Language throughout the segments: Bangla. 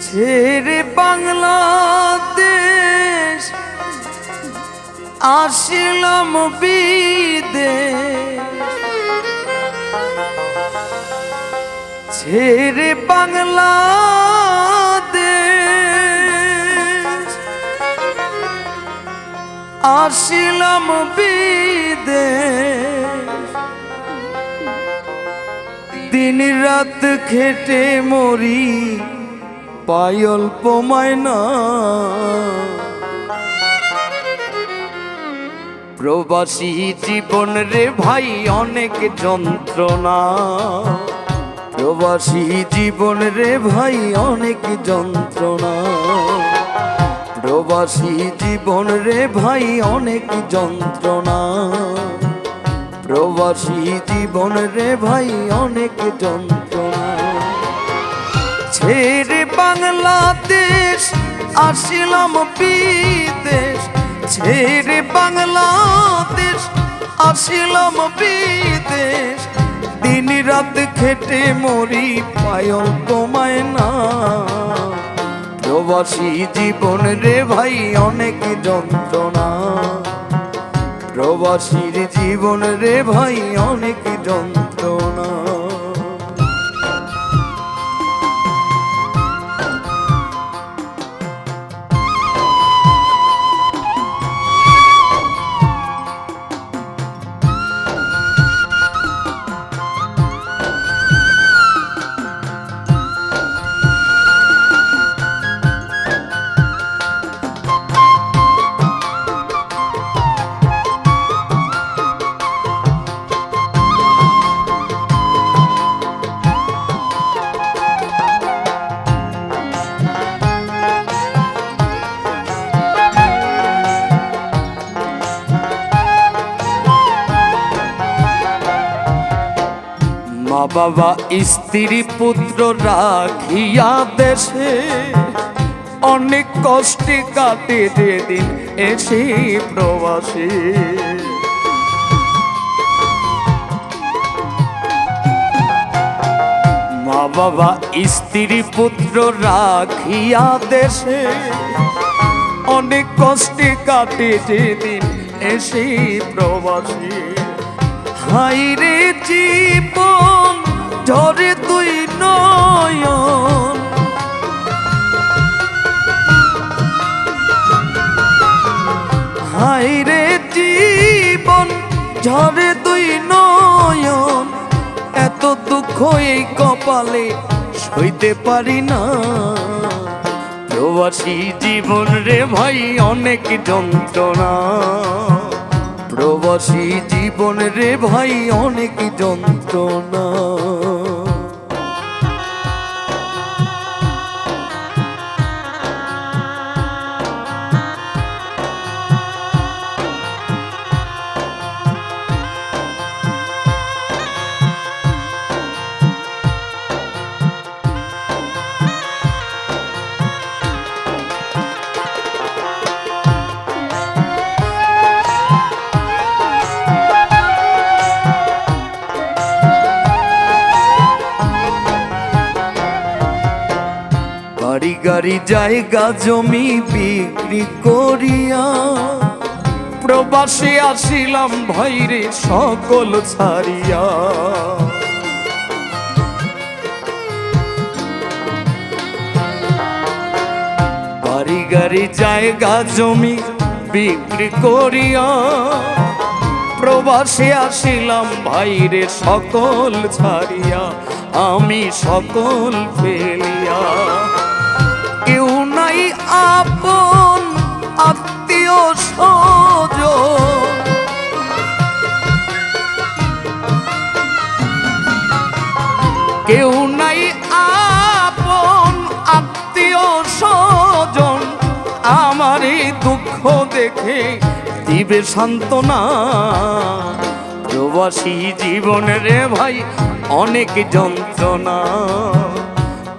ছেড়ে বাংলাদেশ আসিলাম বিদেশ ছেড়ে বাংলাদেশ। আসিলাম বিদেশ দিন রাত খেটে মরি পাই অল্প মায়না প্রবাসী জীবন রে ভাই, অনেক যন্ত্রণা। প্রবাসী জীবন রে ভাই, অনেক যন্ত্রণা। প্রবাসী জীবন রে ভাই, অনেক যন্ত্রণা। প্রবাসী জীবন রে ভাই, অনেক যন্ত্রণা। ছেড়ে বাংলাদেশ, আসিলাম বিদেশ। ছেড়ে বাংলাদেশ আসিলাম বিদেশ। দিন রাত খেটে মরি পায়ল কমায় না। প্রবাসী জীবন রে ভাই, অনেক যন্ত্রণা। প্রবাসীর জীবন রে ভাই, অনেক যন্ত্রণা। বাবা স্ত্রী পুত্র রাখিয়া দেশে। অনেক কষ্টে কাটে যেদিন এসে প্রবাসে। মা বাবা স্ত্রী পুত্র রাখিয়া দেশে। অনেক কষ্টে কাটে যেদিন এসে প্রবাসী। হাইরে জীবন ঝরে তুই নয়ন। হাইরে জীবন, ঝরে তুই নয়ন। এত দুঃখ এই কপালে সইতে পারি না। প্রবাসী জীবন রে ভাই, অনেক যন্ত্রণা। প্রবাসী জীবন রে ভাই অনেক যন্ত্রণা। গাড়ি, জায়গা, জমি বিক্রি করিয়া প্রবাসে আসিলাম ভাইরে সকল ছাড়িয়া। বাড়ি, গাড়ি, জায়গা, জমি বিক্রি করিয়া প্রবাসে আসিলাম ভাইরে সকল ছাড়িয়া, আমি সকল ফেলিয়া। আপন আত্মীয় সজ কেউ নাই আপন আত্মীয় স্বজন। আমারই দুঃখ দেখে দিবে সান্ত্বনা। প্রবাসী জীবন রে ভাই, অনেক যন্ত্রণা।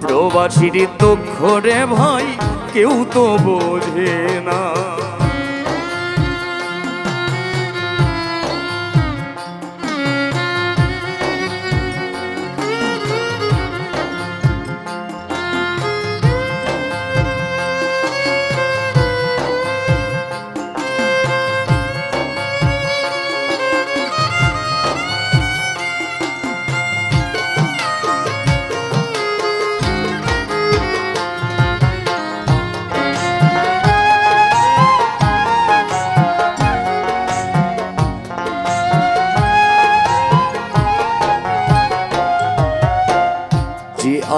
প্রবাসীর দুঃখ রে ভাই কেউ তো বোঝে না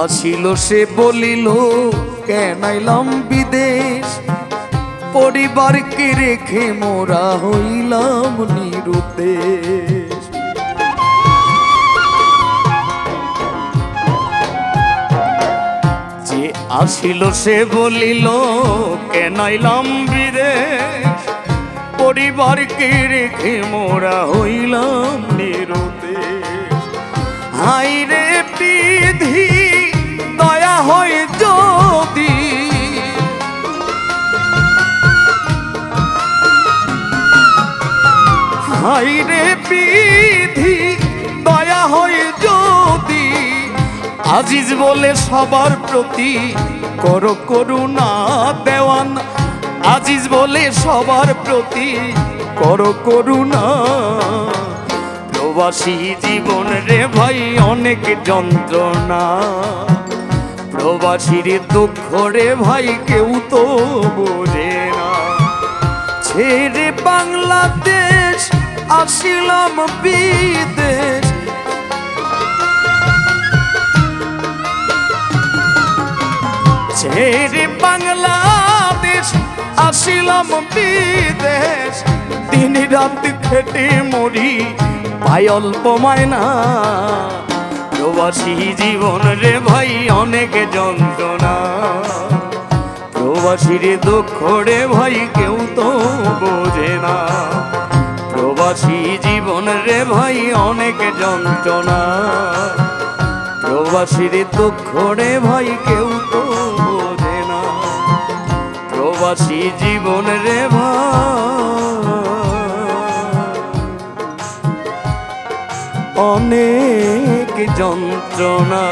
আসিল সে বলিল কেন আইলাম বিদেশ পরিবারকে রেখে মোরা হইলাম নিরুদ্দেশ। যে আসিল সে বলিল কেন আইলাম বিদেশ পরিবারকে রেখে মোরা হইলাম নিরুদ্দেশ। হাই রে বিধি হয় যদি। হাই রে বিধি দয়া হয় যদি। আজিজ বলে সবার প্রতি কর করুণা দেওয়ান। আজিজ বলে সবার প্রতি কর করুণা। প্রবাসী জীবন রে ভাই, অনেক যন্ত্রণা। প্রবাসীর দুঃখ রে ভাই, কেউ তো বোঝে না। ছেড়ে বাংলাদেশ, আসিলাম বিদেশ। ছেড়ে বাংলাদেশ, আসিলাম বিদেশ। দিন রাত খেটে মরি, পাই অল্প মায়না প্রবাসী জীবন রে ভাই, অনেক যন্ত্রণা। প্রবাসীর দুঃখ রে ভাই, কেউ তো বোঝে না। প্রবাসী জীবন রে ভাই, অনেক যন্ত্রণা। প্রবাসীর দুঃখ রে ভাই, কেউ তো বোঝে না। প্রবাসী জীবন রে ভাই, অনেক যন্ত্রণা।